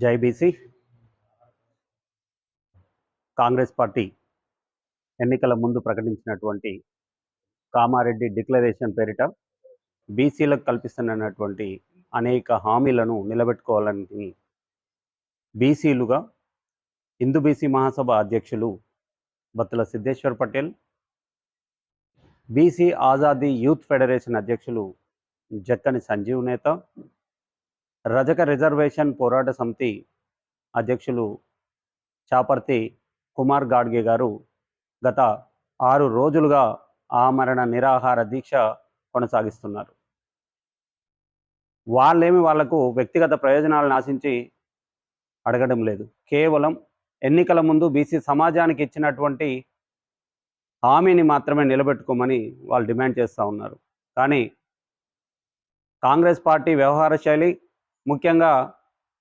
జై BC. Congress party ఎన్నికల ముందు ప్రకటించినటువంటి కామారెడ్డి డిక్లరేషన్ పేరిట బీసీలకు కల్పిస్తున్నటువంటి అనేక హామీలను నిలబెట్టుకోవాలని బీసీలుగా హిందూ బీసీ మహాసభ అధ్యక్షులు Battula Siddheshwar Patel BC Azadi youth federation అధ్యక్షులు జక్కని సంజీవ్ నేత రజక రిజర్వేషన్ పోరాట సమితి అధ్యక్షులు చాపర్తి కుమార్ గాడ్గే గారు గత ఆరు రోజులుగా ఆమరణ నిరాహార దీక్ష కొనసాగిస్తున్నారు. వాళ్ళేమి వాళ్ళకు వ్యక్తిగత ప్రయోజనాలను ఆశించి అడగడం లేదు. కేవలం ఎన్నికల ముందు బీసీ సమాజానికి ఇచ్చినటువంటి హామీని మాత్రమే నిలబెట్టుకోమని వాళ్ళు డిమాండ్ చేస్తూ ఉన్నారు. కానీ కాంగ్రెస్ పార్టీ వ్యవహార శైలి ముఖ్యంగా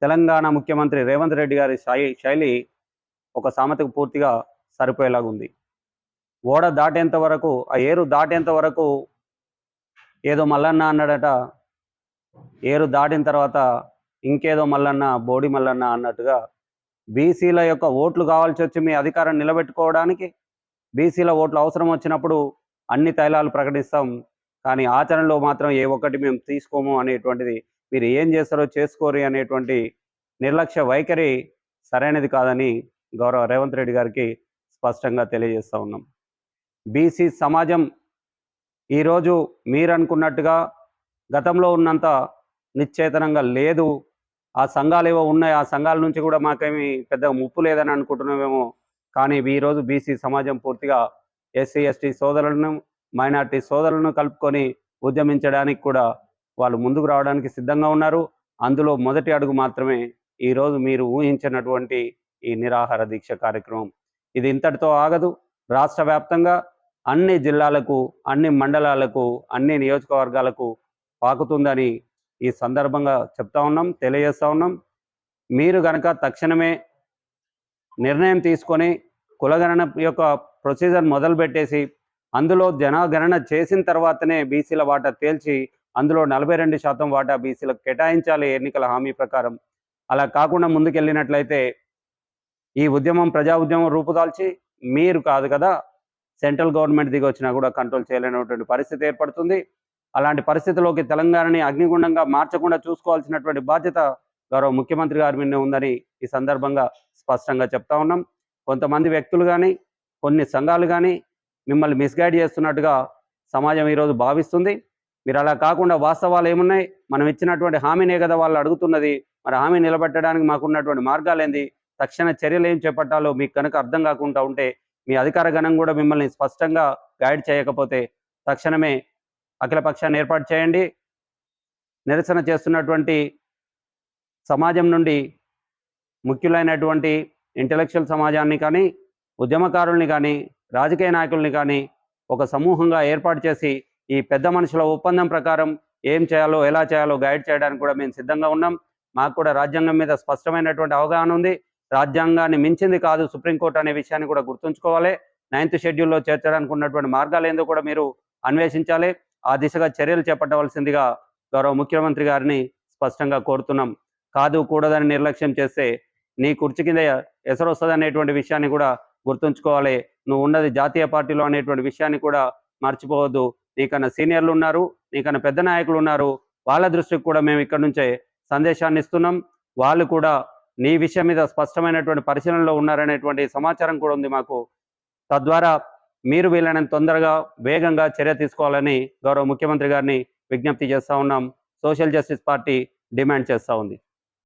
తెలంగాణ ముఖ్యమంత్రి రేవంత్ రెడ్డి గారి శై శైలి ఒక సామెతకు పూర్తిగా సరిపోయేలాగా ఉంది ఓడ దాటేంత వరకు ఆ ఏరు దాటేంత వరకు ఏదో మల్లన్న అన్నాడట ఏరు దాటిన తర్వాత ఇంకేదో మల్లన్న బోడి మల్లన్న అన్నట్టుగా బీసీల యొక్క ఓట్లు కావాల్సి వచ్చి మీ అధికారం నిలబెట్టుకోవడానికి బీసీల ఓట్లు అవసరం వచ్చినప్పుడు అన్ని తైలాలు ప్రకటిస్తాం. కానీ ఆచరణలో మాత్రం ఏ ఒక్కటి మేము తీసుకోము అనేటువంటిది మీరు ఏం చేస్తారో చేసుకోరు అనేటువంటి నిర్లక్ష్య వైఖరి సరైనది కాదని గౌరవ రేవంత్ రెడ్డి గారికి స్పష్టంగా తెలియజేస్తూ ఉన్నాం. బీసీ సమాజం ఈరోజు మీరనుకున్నట్టుగా గతంలో ఉన్నంత నిశ్చేతనంగా లేదు. ఆ సంఘాలు ఏవో ఉన్నాయి. ఆ సంఘాల నుంచి కూడా మాకేమి పెద్ద ముప్పు లేదని అనుకుంటున్నామేమో. కానీ ఈరోజు బీసీ సమాజం పూర్తిగా ఎస్సీ ఎస్టీ సోదరులను మైనార్టీ సోదరులను కలుపుకొని ఉద్యమించడానికి కూడా వాళ్ళు ముందుకు రావడానికి సిద్ధంగా ఉన్నారు. అందులో మొదటి అడుగు మాత్రమే ఈరోజు మీరు ఊహించినటువంటి ఈ నిరాహార దీక్ష కార్యక్రమం. ఇది ఇంతటితో ఆగదు. రాష్ట్ర వ్యాప్తంగా అన్ని జిల్లాలకు అన్ని మండలాలకు అన్ని నియోజకవర్గాలకు పాకుతుందని ఈ సందర్భంగా చెప్తా ఉన్నాం తెలియజేస్తూ ఉన్నాం. మీరు గనక తక్షణమే నిర్ణయం తీసుకొని కులగణన యొక్క ప్రొసీజర్ మొదలుపెట్టేసి అందులో జనగణన చేసిన తర్వాతనే బీసీల వాటా తేల్చి అందులో నలభై రెండు శాతం వాటా బీసీలకు కేటాయించాలి ఎన్నికల హామీ ప్రకారం. అలా కాకుండా ముందుకెళ్ళినట్లయితే ఈ ఉద్యమం ప్రజా ఉద్యమం రూపుదాల్చి మీరు కాదు కదా సెంట్రల్ గవర్నమెంట్ దిగి వచ్చినా కూడా కంట్రోల్ చేయలేనటువంటి పరిస్థితి ఏర్పడుతుంది. అలాంటి పరిస్థితిలోకి తెలంగాణని అగ్నిగుండంగా మార్చకుండా చూసుకోవాల్సినటువంటి బాధ్యత గౌరవ ముఖ్యమంత్రి గారి మీద ఉందని ఈ సందర్భంగా స్పష్టంగా చెప్తా ఉన్నాం. కొంతమంది వ్యక్తులు కానీ కొన్ని సంఘాలు కానీ మిమ్మల్ని మిస్గైడ్ చేస్తున్నట్టుగా సమాజం ఈరోజు భావిస్తుంది. మీరు అలా కాకుండా వాస్తవాలు ఏమున్నాయి? మనం ఇచ్చినటువంటి హామీనే కదా వాళ్ళు అడుగుతున్నది. మరి హామీ నిలబెట్టడానికి మాకున్నటువంటి మార్గాలు ఏంది తక్షణ చర్యలు ఏం చేపట్టాలో మీకు కనుక అర్థం కాకుండా ఉంటే మీ అధికార గణం కూడా మిమ్మల్ని స్పష్టంగా గైడ్ చేయకపోతే తక్షణమే అఖిలపక్షాన్ని ఏర్పాటు చేయండి. నిరసన చేస్తున్నటువంటి సమాజం నుండి ముఖ్యులైనటువంటి ఇంటలెక్చువల్ సమాజాన్ని కానీ ఉద్యమకారుల్ని కానీ రాజకీయ నాయకుల్ని కానీ ఒక సమూహంగా ఏర్పాటు చేసి ఈ పెద్ద మనుషుల ఒప్పందం ప్రకారం ఏం చేయాలో ఎలా చేయాలో గైడ్ చేయడానికి కూడా మేము సిద్ధంగా ఉన్నాం. మాకు కూడా రాజ్యాంగం మీద స్పష్టమైనటువంటి అవగాహన ఉంది. రాజ్యాంగాన్ని మించింది కాదు సుప్రీంకోర్టు అనే విషయాన్ని కూడా గుర్తుంచుకోవాలి. నైన్త్ షెడ్యూల్లో చేర్చడానికి ఉన్నటువంటి మార్గాలు ఏందో కూడా మీరు అన్వేషించాలి. ఆ దిశగా చర్యలు చేపట్టవలసిందిగా గౌరవ ముఖ్యమంత్రి గారిని స్పష్టంగా కోరుతున్నాం. కాదు కూడదని నిర్లక్ష్యం చేస్తే నీ కుర్చీ కింద ఎసరు వస్తుంది అనేటువంటి విషయాన్ని కూడా గుర్తుంచుకోవాలి. నువ్వు ఉన్నది జాతీయ పార్టీలో అనేటువంటి విషయాన్ని కూడా మర్చిపోవద్దు. నీకన్నా సీనియర్లు ఉన్నారు నీకన్నా పెద్ద నాయకులు ఉన్నారు వాళ్ళ దృష్టికి కూడా మేము ఇక్కడ నుంచే సందేశాన్ని ఇస్తున్నాం. వాళ్ళు కూడా నీ విషయం మీద స్పష్టమైనటువంటి పరిశీలనలో ఉన్నారనేటువంటి సమాచారం కూడా ఉంది మాకు. తద్వారా మీరు వీలైనంత తొందరగా వేగంగా చర్య తీసుకోవాలని గౌరవ ముఖ్యమంత్రి గారిని విజ్ఞప్తి చేస్తూ ఉన్నాం. సోషల్ జస్టిస్ పార్టీ డిమాండ్ చేస్తూ ఉంది.